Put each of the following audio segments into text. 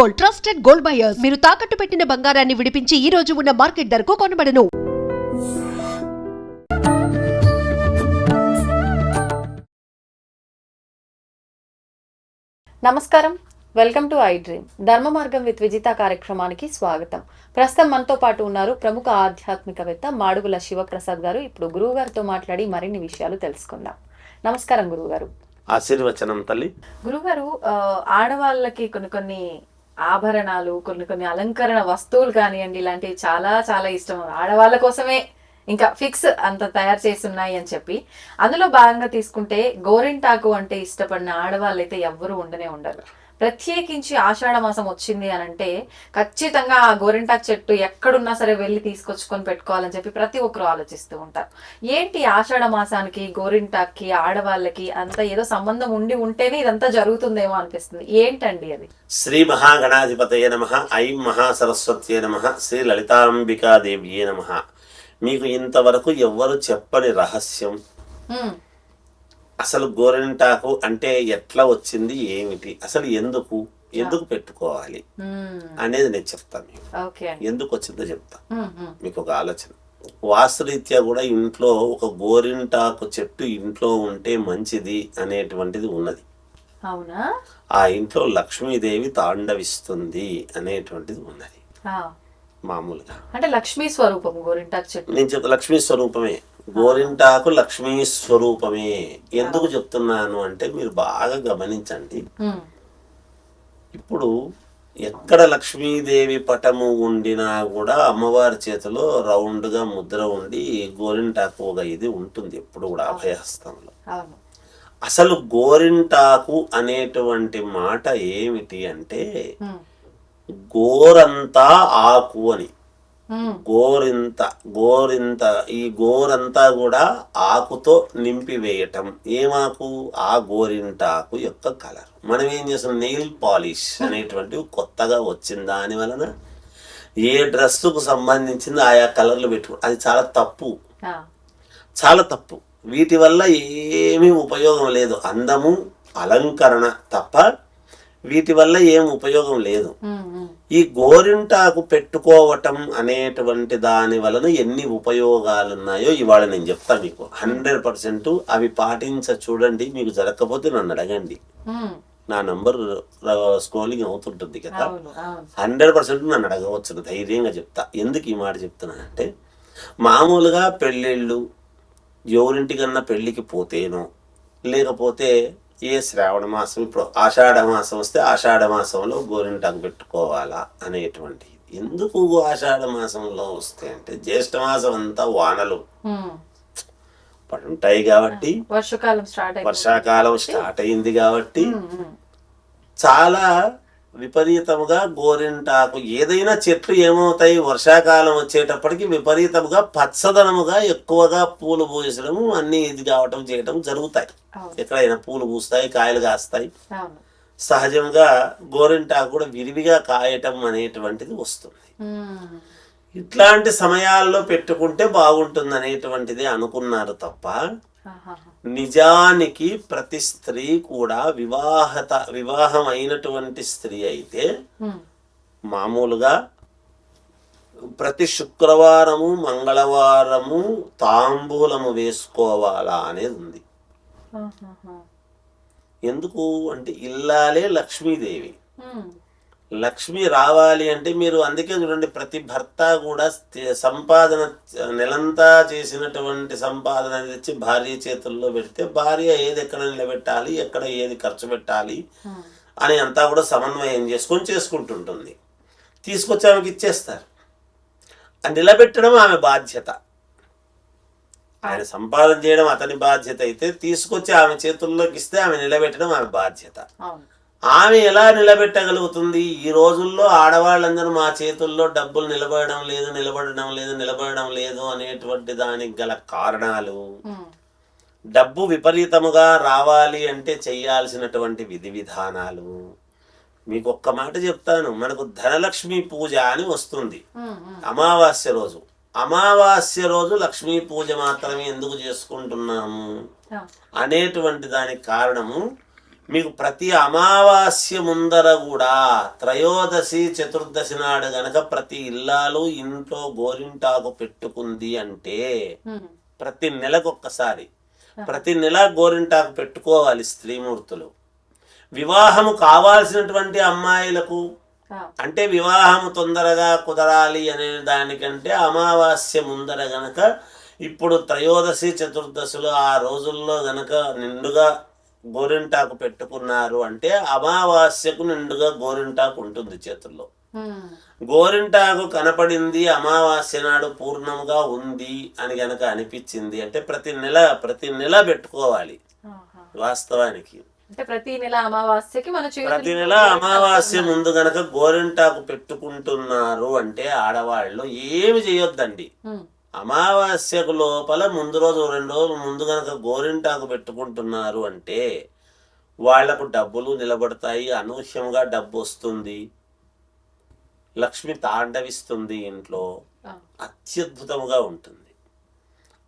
Gold trusted gold buyers. మీరు తాకట్టు పెట్టిన బంగారాన్ని విడిపించి ఈ రోజు ఉన్న మార్కెట్ ధరకు కొనబడను. నమస్కారం. Welcome to I dream. ధర్మ మార్గం విత్ విజిత కార్యక్రమానికి స్వాగతం. ప్రస్తుతం మనతో పాటు ఉన్నారు ప్రముఖ ఆధ్యాత్మికవేత్త మాడుగుల శివప్రసాద్ గారు. ఇప్పుడు గురువు గారితో మాట్లాడి మరిన్ని విషయాలు తెలుసుకుందాం. నమస్కారం గురువు గారు. ఆశీర్వచనం తల్లి. గురుగారు ఆడవాళ్ళకి కొన్ని కొన్ని ఆభరణాలు కొన్ని కొన్ని అలంకరణ వస్తువులు కానివ్వండి ఇలాంటివి చాలా చాలా ఇష్టం. ఆడవాళ్ళ కోసమే ఇంకా ఫిక్స్ అంత తయారు చేసి ఉన్నాయి అని చెప్పి. అందులో భాగంగా తీసుకుంటే గోరింటాకు అంటే ఇష్టపడిన ఆడవాళ్ళు అయితే ఎవ్వరూ ఉండనే ఉండరు. ప్రత్యేకించి ఆషాఢ మాసం వచ్చింది అని అంటే ఖచ్చితంగా ఆ గోరింటాకు చెట్టు ఎక్కడున్నా సరే వెళ్ళి తీసుకొచ్చుకొని పెట్టుకోవాలని చెప్పి ప్రతి ఒక్కరు ఆలోచిస్తూ ఉంటారు. ఏంటి ఆషాఢ మాసానికి గోరింటాక్కి ఆడవాళ్ళకి అంత ఏదో సంబంధం ఉండి ఉంటేనే ఇదంతా జరుగుతుందేమో అనిపిస్తుంది. ఏంటండి అది? శ్రీ మహాగణాధిపతయ నమ ఐం మహాసరస్వత్యే నమ శ్రీ లలితాంబికాదేవ్యే నమ. మీకు ఇంతవరకు ఎవ్వరు చెప్పని రహస్యం? అసలు గోరింటాకు అంటే ఎట్లా వచ్చింది ఏమిటి? అసలు ఎందుకు? ఎందుకు పెట్టుకోవాలి? అనేది నేను చెప్తాను మీకు. ఎందుకు వచ్చిందో చెప్తా. మీకు ఒక ఆలోచన. వాస్తురీత్యా కూడా ఇంట్లో ఒక గోరింటాకు చెట్టు ఇంట్లో ఉంటే మంచిది అనేటువంటిది ఉన్నది. అవునా? ఆ ఇంట్లో లక్ష్మీదేవి తాండవిస్తుంది అనేటువంటిది ఉన్నది. మామూలుగా. అంటే లక్ష్మీ స్వరూపం గోరింటాకు చెట్టు. నేను చెప్తా లక్ష్మీ స్వరూపమే. గోరింటాకు లక్ష్మీ స్వరూపమే. ఎందుకు చెప్తున్నాను అంటే మీరు బాగా గమనించండి. ఇప్పుడు ఎక్కడ లక్ష్మీదేవి పటము ఉండినా కూడా అమ్మవారి చేతిలో రౌండ్గా ముద్ర ఉండి గోరింటాకు ఒక ఇది ఉంటుంది ఎప్పుడు కూడా అభయహస్తంలో. అసలు గోరింటాకు అనేటువంటి మాట ఏమిటి అంటే గోరంతా ఆకు అని. గోరింత గోరింత ఈ గోరంతా కూడా ఆకుతో నింపివేయటం. ఏమాకు? ఆ గోరింటాకు యొక్క కలర్. మనం ఏం చేస్తాం నెయిల్ పాలిష్ అనేటువంటివి కొత్తగా వచ్చిన దాని వలన ఏ డ్రెస్సుకు సంబంధించింది ఆయా కలర్లు పెట్టుకో అది చాలా తప్పు. చాలా తప్పు. వీటి వల్ల ఏమీ ఉపయోగం లేదు. అందము అలంకరణ తప్ప వీటి వల్ల ఏం ఉపయోగం లేదు. ఈ గోరింటాకు పెట్టుకోవటం అనేటువంటి దాని వలన ఎన్ని ఉపయోగాలు ఉన్నాయో ఇవాళ నేను చెప్తా మీకు. హండ్రెడ్ పర్సెంట్ అవి పాటించ చూడండి మీకు జరగకపోతే నన్ను అడగండి. నా నంబర్ స్క్రోలింగ్ అవుతుంటుంది కదా. హండ్రెడ్ పర్సెంట్ నన్ను అడగవచ్చు ధైర్యంగా చెప్తా. ఎందుకు ఈ మాట చెప్తున్నానంటే మామూలుగా పెళ్ళిళ్ళు ఎవరింటికన్నా పెళ్ళికి పోతేనో లేకపోతే ఏ శ్రావణ మాసం ఇప్పుడు ఆషాఢ మాసం వస్తే ఆషాఢ మాసంలో గోరింటాకు పెట్టుకోవాలా అనేటువంటి ఎందుకు ఆషాఢ మాసంలో వస్తే అంటే జ్యేష్ఠ మాసం అంతా వానలు. పడుంటాయి కాబట్టి వర్షాకాలం స్టార్ట్ వర్షాకాలం స్టార్ట్ అయింది కాబట్టి చాలా విపరీతముగా గోరింటాకు. ఏదైనా చెట్లు ఏమవుతాయి? వర్షాకాలం వచ్చేటప్పటికి విపరీతముగా పచ్చదనముగా ఎక్కువగా పూలు పూసడము అన్ని ఇది కావటం చేయటం జరుగుతాయి. ఎక్కడైనా పూలు పూస్తాయి కాయలు కాస్తాయి. సహజంగా గోరింటాకు కూడా విరివిగా కాయటం అనేటువంటిది వస్తుంది. ఇట్లాంటి సమయాల్లో పెట్టుకుంటే బాగుంటుంది అనేటువంటిది అనుకున్నారు తప్ప. నిజానికి ప్రతి స్త్రీ కూడా వివాహత వివాహం అయినటువంటి స్త్రీ అయితే మామూలుగా ప్రతి శుక్రవారము మంగళవారము తాంబూలము వేసుకోవాలా అనేది ఉంది. ఎందుకు? అంటే ఇల్లాలే లక్ష్మీదేవి. లక్ష్మి రావాలి అంటే మీరు అందుకే చూడండి ప్రతి భర్త కూడా సంపాదన నెలంతా చేసినటువంటి సంపాదన తెచ్చి భార్య చేతుల్లో పెడితే భార్య ఏది ఎక్కడ నిలబెట్టాలి ఎక్కడ ఏది ఖర్చు పెట్టాలి. అని అంతా కూడా సమన్వయం చేసుకొని చేసుకుంటుంటుంది. తీసుకొచ్చి ఆమెకి ఇచ్చేస్తారు నిలబెట్టడం ఆమె బాధ్యత. ఆయన సంపాదన చేయడం అతని బాధ్యత అయితే తీసుకొచ్చి ఆమె చేతుల్లోకి ఇస్తే ఆమె నిలబెట్టడం ఆమె బాధ్యత. ఆమె ఎలా నిలబెట్టగలుగుతుంది? ఈ రోజుల్లో ఆడవాళ్ళందరూ మా చేతుల్లో డబ్బులు నిలబడడం లేదు నిలబడడం లేదు నిలబడడం లేదు అనేటువంటి దానికి గల కారణాలు. డబ్బు విపరీతముగా రావాలి అంటే చేయాల్సినటువంటి విధి విధానాలు. మీకు ఒక్క మాట చెప్తాను మనకు ధనలక్ష్మి పూజ అని వస్తుంది. అమావాస్య రోజు. అమావాస్య రోజు లక్ష్మీ పూజ మాత్రమే ఎందుకు చేసుకుంటున్నాము? అనేటువంటి దానికి కారణము మీకు ప్రతి అమావాస్య ముందర కూడా త్రయోదశి చతుర్దశి నాడు గనక ప్రతి ఇల్లాలు ఇంట్లో గోరింటాకు పెట్టుకుంది అంటే. ప్రతి నెలకు ఒక్కసారి ప్రతి నెల గోరింటాకు పెట్టుకోవాలి స్త్రీమూర్తులు. వివాహము కావాల్సినటువంటి అమ్మాయిలకు అంటే వివాహం తొందరగా కుదరాలి అనే దానికంటే అమావాస్య ముందర గనక ఇప్పుడు త్రయోదశి చతుర్దశులు ఆ రోజుల్లో గనక నిండుగా గోరింటాకు పెట్టుకున్నారు అంటే అమావాస్యకు నిండుగా గోరింటాకు ఉంటుంది చేతుల్లో ఉమ్. గోరింటాకు కనపడింది అమావాస్య నాడు పూర్ణంగా ఉంది అని గనక అనిపించింది అంటే ప్రతి నెల ప్రతి నెల పెట్టుకోవాలి. వాస్తవానికి అంటే ప్రతి నెల అమావాస్యకి మన చేతులు ప్రతి నెల అమావాస్య ముందు గనక గోరింటాకు పెట్టుకుంటున్నారు అంటే ఆడవాళ్ళు ఏమి చేయొద్దండి ఉమ్. అమావాస్యకు లోపల ముందు రోజు రెండు రోజులు ముందు గనక గోరింటాకు పెట్టుకుంటున్నారు అంటే వాళ్ళకు డబ్బులు నిలబడతాయి అనూహ్యంగా డబ్బు వస్తుంది. లక్ష్మి తాండవిస్తుంది ఇంట్లో. అత్యద్భుతముగా ఉంటుంది.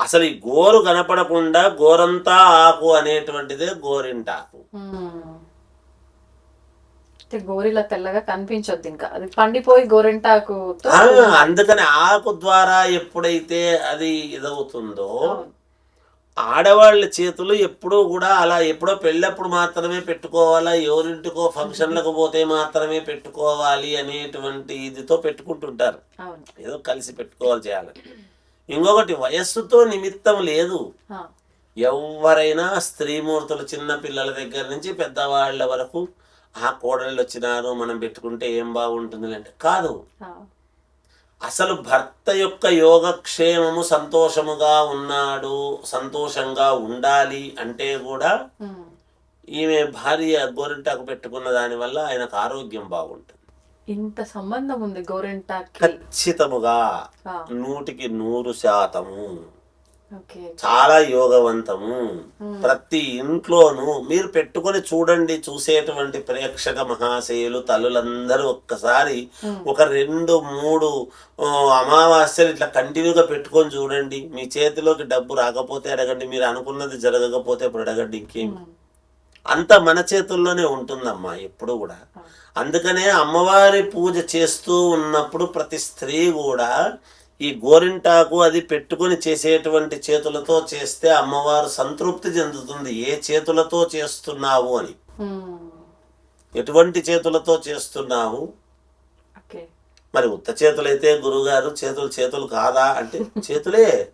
అసలు ఈ గోరు కనపడకుండా గోరంతా ఆకు అనేటువంటిదే గోరింటాకు. గోరిలా తెల్లగా కనిపించొద్దు ఇంకా. అది పండిపోయి గోరింటాకుతో ఆ, అందుకని ఆకు ద్వారా ఎప్పుడైతే అది ఇదవుతుందో. ఆడవాళ్ళ చేతులు ఎప్పుడూ కూడా అలా ఎప్పుడో పెళ్ళప్పుడు మాత్రమే పెట్టుకోవాలా ఎవరింటికో ఫంక్షన్లకు పోతే మాత్రమే పెట్టుకోవాలి అనేటువంటి ఇదితో పెట్టుకుంటుంటారు. ఏదో కలిసి పెట్టుకోవాలి చేయాలని ఇంకొకటి వయస్సుతో నిమిత్తం లేదు. ఎవరైనా స్త్రీమూర్తులు చిన్న పిల్లల దగ్గర నుంచి పెద్దవాళ్ళ వరకు ఆ కోడళ్ళు వచ్చినారు మనం పెట్టుకుంటే ఏం బాగుంటుంది అంటే కాదు అసలు భర్త యొక్క యోగక్షేమము సంతోషముగా ఉన్నాడు సంతోషంగా ఉండాలి అంటే కూడా. ఈమె భార్య గోరింటాకు పెట్టుకున్న దాని వల్ల ఆయనకు ఆరోగ్యం బాగుంటుంది. ఇంత సంబంధం ఉంది గోరింటాకి ఖచ్చితముగా నూటికి నూరు శాతము. చాలా యోగవంతము. ప్రతి ఇంట్లోనూ మీరు పెట్టుకొని చూడండి చూసేటువంటి ప్రేక్షక మహాశయులు తల్లులందరూ ఒక్కసారి ఒక రెండు మూడు అమావాస్యలు ఇట్లా కంటిన్యూగా పెట్టుకొని చూడండి. మీ చేతిలోకి డబ్బు రాకపోతే అడగండి మీరు అనుకున్నది జరగకపోతే ఇప్పుడు అడగండి ఇంకేం. అంత మన చేతుల్లోనే ఉంటుందమ్మా ఎప్పుడు కూడా. అందుకనే అమ్మవారి పూజ చేస్తూ ఉన్నప్పుడు ప్రతి స్త్రీ కూడా ఈ గోరింటాకు అది పెట్టుకొని చేసేటువంటి చేతులతో చేస్తే అమ్మవారు సంతృప్తి చెందుతుంది. ఏ చేతులతో చేస్తున్నావు అని. ఉమ్. ఎటువంటి చేతులతో చేస్తున్నావు? మరి ఉత్త చేతులైతే గురుగారు చేతులు చేతులు కాదా అంటే చేతులే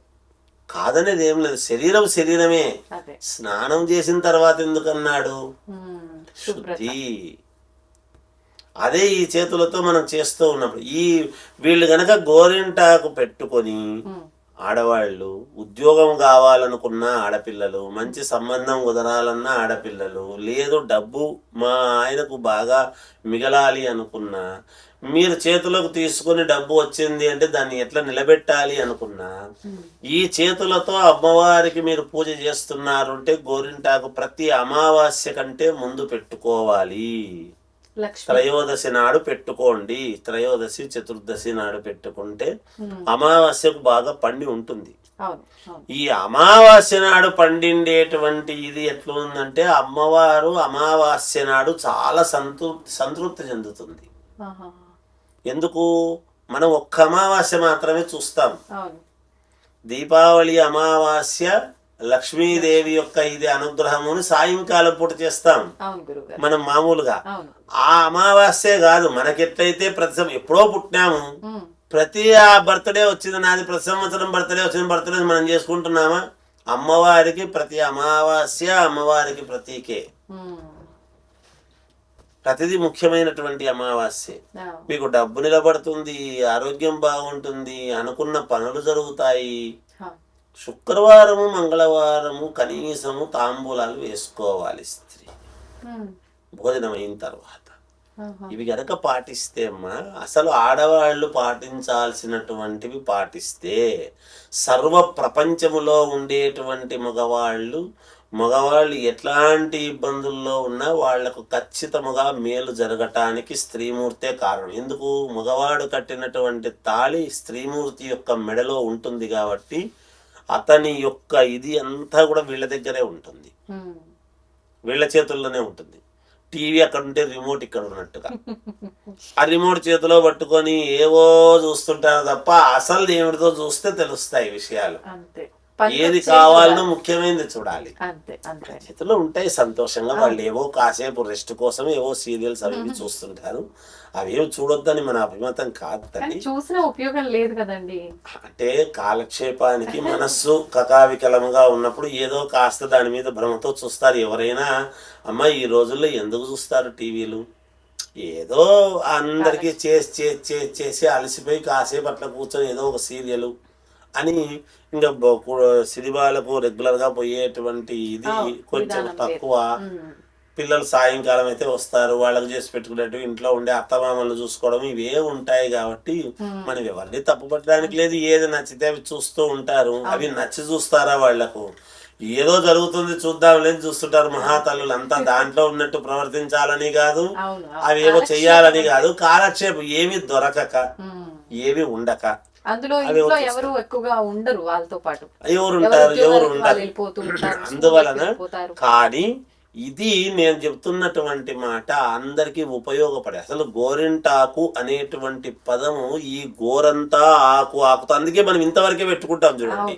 కాదనేది ఏం లేదు. శరీరం శరీరమే. స్నానం చేసిన తర్వాత ఎందుకన్నాడు. శుభ్రత శుద్ధి. అదే ఈ చేతులతో మనం చేస్తూ ఉన్నప్పుడు ఈ వీళ్ళు గనక గోరింటాకు పెట్టుకొని. ఆడవాళ్ళు ఉద్యోగం కావాలనుకున్న ఆడపిల్లలు మంచి సంబంధం కుదరాలన్న ఆడపిల్లలు లేదు డబ్బు మా ఆయనకు బాగా మిగలాలి అనుకున్నా మీరు చేతులకు తీసుకుని డబ్బు వచ్చింది అంటే దాన్ని ఎట్లా నిలబెట్టాలి అనుకున్నా ఈ చేతులతో అమ్మవారికి మీరు పూజ చేస్తున్నారు అంటే గోరింటాకు ప్రతి అమావాస్య కంటే ముందు పెట్టుకోవాలి త్రయోదశి నాడు పెట్టుకోండి. త్రయోదశి చతుర్దశి నాడు పెట్టుకుంటే. అమావాస్యకు బాగా పండి ఉంటుంది. ఈ అమావాస్య నాడు పండిండేటువంటి ఇది ఎట్లుందంటే అమ్మవారు అమావాస్య నాడు చాలా సంతృప్తి సంతృప్తి చెందుతుంది. ఎందుకు? మనం ఒక్క అమావాస్య మాత్రమే చూస్తాం. దీపావళి అమావాస్య లక్ష్మీదేవి యొక్క ఇది అనుగ్రహముని సాయంకాలం పూట చేస్తాం మనం మామూలుగా ఆ అమావాస్యే కాదు మనకెట్లయితే ప్రతి ఎప్పుడో పుట్టినాము. ప్రతి ఆ బర్త్డే వచ్చింది నాది ప్రతి సంవత్సరం బర్త్డే వచ్చింది బర్త్డే మనం చేసుకుంటున్నామా అమ్మవారికి ప్రతి అమావాస్య అమ్మవారికి ప్రతీకే. ప్రతిదీ ముఖ్యమైనటువంటి అమావాస్య. మీకు డబ్బు నిలబడుతుంది ఆరోగ్యం బాగుంటుంది అనుకున్న పనులు జరుగుతాయి. శుక్రవారము మంగళవారము కనీసము తాంబూలాలు వేసుకోవాలి స్త్రీ. భోజనం అయిన తర్వాత. ఇవి గనక పాటిస్తే అమ్మా అసలు ఆడవాళ్ళు పాటించాల్సినటువంటివి పాటిస్తే సర్వ ప్రపంచములో ఉండేటువంటి మగవాళ్ళు మగవాళ్ళు ఎట్లాంటి ఇబ్బందుల్లో ఉన్నా వాళ్ళకు ఖచ్చితముగా మేలు జరగటానికి స్త్రీమూర్తే కారణం ఎందుకు మగవాడు కట్టినటువంటి తాళి స్త్రీమూర్తి యొక్క మెడలో ఉంటుంది కాబట్టి అతని యొక్క ఇది అంతా కూడా వీళ్ళ దగ్గరే ఉంటుంది. వీళ్ళ చేతుల్లోనే ఉంటుంది. టీవీ అక్కడ ఉంటే రిమోట్ ఇక్కడ ఉన్నట్టుగా. ఆ రిమోట్ చేతిలో పట్టుకొని ఏవో చూస్తుంటారు తప్ప అసలు ఏమిటితో చూస్తే తెలుస్తాయి విషయాలు. అంతే. ఏది కావాలనో. ముఖ్యమైనది చూడాలి. అంతే అంతే. చేతిలో ఉంటాయి సంతోషంగా వాళ్ళు ఏవో కాసేపు రెస్ట్ కోసం ఏవో సీరియల్స్ అవి చూస్తుంటారు. అవేం చూడొద్దని మన అభిమతం కాదు తల్లి. చూసిన ఉపయోగం లేదు కదండి. అంటే కాలక్షేపానికి మనస్సు కకావికలముగా ఉన్నప్పుడు ఏదో కాస్త దాని మీద భ్రమతో చూస్తారు. ఎవరైనా అమ్మ ఈ రోజుల్లో ఎందుకు చూస్తారు టీవీలు? ఏదో అందరికీ చేసి చేసి చేసి చేసి అలసిపోయి కాసేపు అట్లా కూర్చొని ఏదో ఒక సీరియల్ అని ఇంకా సినిమాలకు రెగ్యులర్గా పోయేటువంటి ఇది కొంచెం తక్కువ. పిల్లలు సాయంకాలం అయితే వస్తారు వాళ్ళకి చేసి పెట్టుకున్నట్టు ఇంట్లో ఉండే అత్తమామలు చూసుకోవడం ఇవే ఉంటాయి కాబట్టి మనం ఎవరిని తప్పుపట్టడానికి లేదు. ఏది నచ్చితే అవి చూస్తూ ఉంటారు. అవి నచ్చి చూస్తారా వాళ్ళకు? ఏదో జరుగుతుంది చూద్దాం లేదు చూస్తుంటారు మహాతల్లులు. అంతా దాంట్లో ఉన్నట్టు ప్రవర్తించాలని కాదు. అవును. అవేవో చెయ్యాలని కాదు. కాలక్షేపం ఏమి దొరకక. ఏమి ఉండక. అందులో ఇంట్లో. ఎవరు ఎక్కువగా ఉండరు వాళ్ళతో పాటు ఎవరు ఉంటారు ఎవరు ఉంటారు అందువలన. కానీ ఇది నేను చెప్తున్నటువంటి మాట అందరికీ ఉపయోగపడే అసలు గోరింటాకు అనేటువంటి పదము ఈ గోరంతా ఆకు ఆకుతో అందుకే మనం ఇంతవరకే పెట్టుకుంటాం చూడండి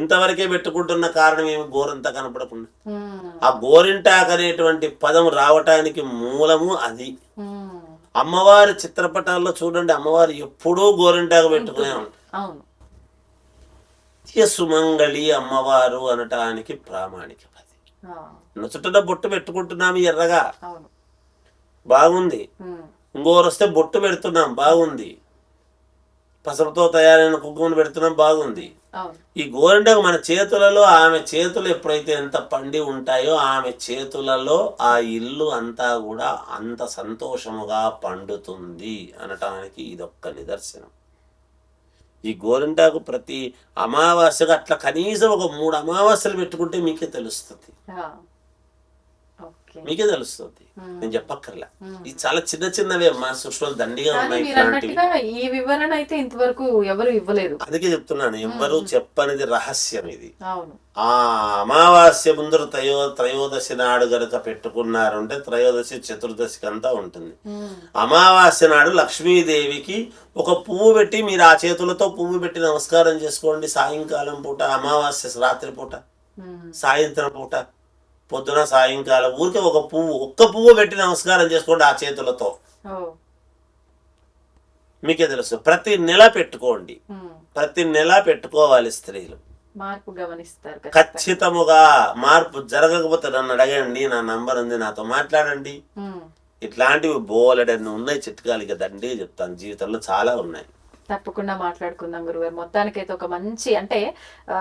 ఇంతవరకే పెట్టుకుంటున్న కారణం ఏమి గోరంతా కనపడకుండా. ఆ గోరింటాకు అనేటువంటి పదం రావటానికి మూలము అది. అమ్మవారి చిత్రపటాల్లో చూడండి అమ్మవారు ఎప్పుడూ గోరింటాకు పెట్టుకునే ఉంటారు. సుమంగళి అమ్మవారు అనటానికి ప్రామాణికం ఆ, నుచుటన బొట్టు పెట్టుకుంటున్నాము ఎర్రగా. బాగుంది. ఇంకోరు వస్తే బొట్టు పెడుతున్నాం బాగుంది. పసుపుతో తయారైన కుంకుమను పెడుతున్నాం బాగుంది. ఈ గోరింటకు మన చేతులలో ఆమె చేతులు ఎప్పుడైతే ఎంత పండి ఉంటాయో ఆమె చేతులలో ఆ ఇల్లు అంతా కూడా అంత సంతోషముగా పండుతుంది అనటానికి ఇదొక్క నిదర్శనం. ఈ గోరింటాకు ప్రతి అమావాస్యగా అట్లా కనీసం ఒక మూడు అమావాస్యలు పెట్టుకుంటే మీకే తెలుస్తుంది. మీకే తెలుస్తుంది. నేను చెప్పక్కర్లా. ఇది చాలా చిన్న చిన్నవే మా సృష్టిలో దండిగా ఉన్నాయి ఈ వివరణ అయితే ఇంతవరకు ఎవరు ఇవ్వలేదు. అందుకే చెప్తున్నాను ఎవ్వరూ చెప్పనిది రహస్యం ఇది. ఆ అమావాస్య ముందు త్రయో త్రయోదశి నాడు గనుక పెట్టుకున్నారు అంటే త్రయోదశి చతుర్దశికి అంతా ఉంటుంది. అమావాస్య నాడు లక్ష్మీదేవికి ఒక పువ్వు పెట్టి మీరు ఆ చేతులతో పువ్వు పెట్టి నమస్కారం చేసుకోండి. సాయంకాలం పూట అమావాస్య రాత్రి పూట. సాయంత్రం పూట. పొద్దున సాయంకాలం ఊరికే ఒక పువ్వు ఒక్క పువ్వు పెట్టి నమస్కారం చేసుకోండి ఆ చేతులతో మీకే తెలుసు ప్రతి నెల పెట్టుకోండి. ప్రతి నెల పెట్టుకోవాలి స్త్రీలు మార్పు గమనిస్తారు. ఖచ్చితముగా మార్పు జరగకపోతే నన్ను అడగండి నా నంబర్ ఉంది నాతో మాట్లాడండి. ఇట్లాంటివి బోలెడన్ని ఉన్నాయి చిట్కాలు ఇక దండి చెప్తాను జీవితంలో చాలా ఉన్నాయి తప్పకుండా మాట్లాడుకుందాం గురుగారు. మొత్తానికైతే ఒక మంచి అంటే ఆ,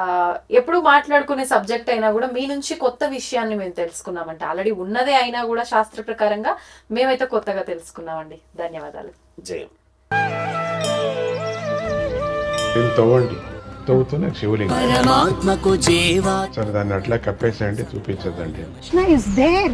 ఎప్పుడు మాట్లాడుకునే సబ్జెక్ట్ అయినా కూడా మీ నుంచి కొత్త విషయాన్ని మేము తెలుసుకున్నామంటే. ఆల్రెడీ ఉన్నదే అయినా కూడా శాస్త్ర ప్రకారంగా మేమైతే కొత్తగా తెలుసుకున్నామండి. ధన్యవాదాలు. జయం. తవ్వండి. తవ్వుతూనే శివలింగం. సరే దాన్ని అట్లా కప్పేసేయండి చూపించదండి కృష్ణ ఇస్ దేర్